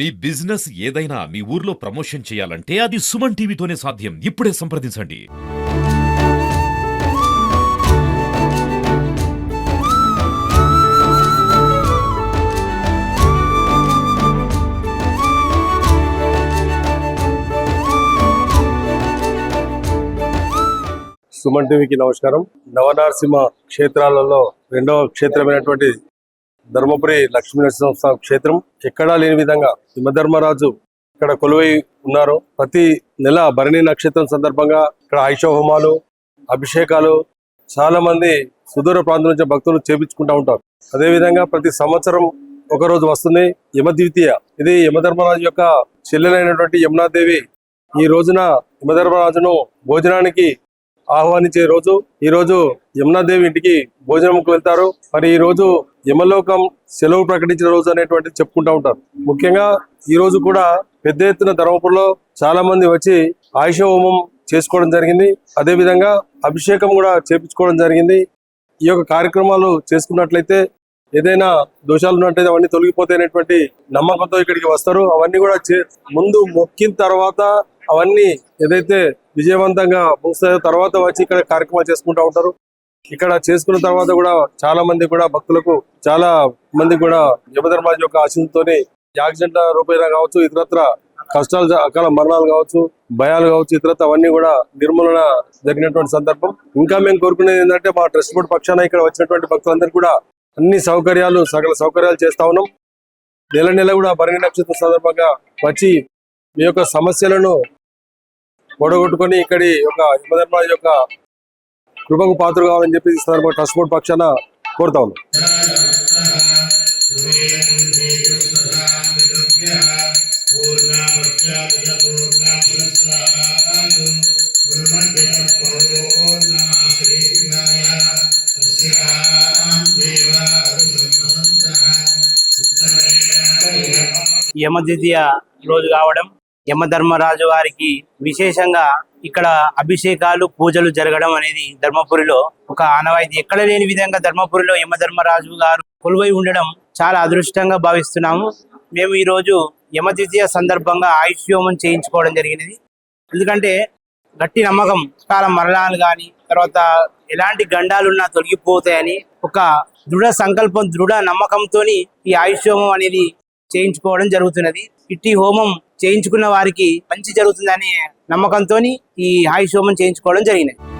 మీ business ఏదైనా మీ ఊర్లో promotion చేయాలంటే అది సుమన్ టీవీతోనే సాధ్యం. ఇప్పుడే సంప్రదించండి. సుమన్ టీవీకి నమస్కారం. నవనరసింహ క్షేత్రాలలో రెండవ క్షేత్రమైనటువంటి ధర్మపురి లక్ష్మీ నరసింహ క్షేత్రం ఎక్కడా లేని విధంగా సింహధర్మరాజు ఇక్కడ కొలువై ఉన్నారు. ప్రతి నెల భరణి నక్షత్రం సందర్భంగా ఇక్కడ ఐషోహోమాలు హోమాలు అభిషేకాలు చాలా మంది సుదూర ప్రాంతం నుంచి భక్తులు చేపించుకుంటూ ఉంటారు. అదే విధంగా ప్రతి సంవత్సరం ఒక రోజు వస్తుంది యమద్వితీయ. ఇది యమధర్మరాజు యొక్క చెల్లెలైనటువంటి యమునాదేవి ఈ రోజున యమధర్మరాజును భోజనానికి ఆహ్వానించే రోజు. ఈ రోజు యమునాదేవి ఇంటికి భోజనంకు వెళ్తారు. మరి ఈ రోజు యమలోకం సెలవు ప్రకటించిన రోజు అనేటువంటి చెప్పుకుంటా ఉంటారు. ముఖ్యంగా ఈ రోజు కూడా పెద్ద ఎత్తున ధర్మపురంలో చాలా మంది వచ్చి ఆయుష హోమం చేసుకోవడం జరిగింది. అదే విధంగా అభిషేకం కూడా చేపించుకోవడం జరిగింది. ఈ యొక్క కార్యక్రమాలు చేసుకున్నట్లయితే ఏదైనా దోషాలు ఉన్నట్టయితే అవన్నీ తొలగిపోతాయనేటువంటి నమ్మకంతో ఇక్కడికి వస్తారు. అవన్నీ కూడా చే- ముందు మొక్కిన తర్వాత అవన్నీ ఏదైతే విజయవంతంగా ముగిస్తాయో తర్వాత వచ్చి ఇక్కడ కార్యక్రమాలు చేసుకుంటా ఉంటారు. ఇక్కడ చేసుకున్న తర్వాత కూడా చాలా మంది కూడా భక్తులకు చాలా మంది కూడా యమధర్మాజు యొక్క ఆశీస్సుతోని యాక్సిడెంట్ రూపేణా కావచ్చు ఇతరత్ర కష్టాలు అకాల మరణాలు కావచ్చు భయాలు కావచ్చు ఇతరత్ర అవన్నీ కూడా నిర్మూలన జరిగినటువంటి సందర్భం. ఇంకా మేము కోరుకునేది ఏంటంటే మా ట్రస్ట్ బోర్డు పక్షాన ఇక్కడ వచ్చినటువంటి భక్తులందరూ కూడా అన్ని సౌకర్యాలు సకల సౌకర్యాలు చేస్తా ఉన్నాం. నెల నెల కూడా భరణి నక్షత్రం సందర్భంగా వచ్చి మీ యొక్క సమస్యలను ఓడగొట్టుకొని ఇక్కడి యొక్క యమధర్మరాజు యొక్క కృపకు పాత్ర కావాలని చెప్పి ఈ సందర్భంగా ట్రస్ట్ బోర్డు పక్షాన కోరుతా ఉన్నాం. యమద్వితీయ రోజు కావడం యమధర్మరాజు వారికి విశేషంగా ఇక్కడ అభిషేకాలు పూజలు జరగడం అనేది ధర్మపురిలో ఒక ఆనవాయితీ. ఎక్కడ లేని విధంగా ధర్మపురిలో యమధర్మరాజు గారు కొలువై ఉండడం చాలా అదృష్టంగా భావిస్తున్నాము. మేము ఈ రోజు యమద్వితీయ సందర్భంగా ఆయుష్యోమం చేయించుకోవడం జరిగినది. ఎందుకంటే గట్టి నమ్మకం కాలం మరణాలు కానీ తర్వాత ఎలాంటి గండాలున్నా తొలగిపోతాయని ఒక దృఢ సంకల్పం దృఢ నమ్మకంతో ఈ ఆయుష్యోమం అనేది చేయించుకోవడం జరుగుతున్నది. ఇట్టి హోమం చేయించుకున్న వారికి మంచి జరుగుతుందనే నమ్మకంతో ఈ ఆయుష్ హోమం చేయించుకోవడం జరిగినది.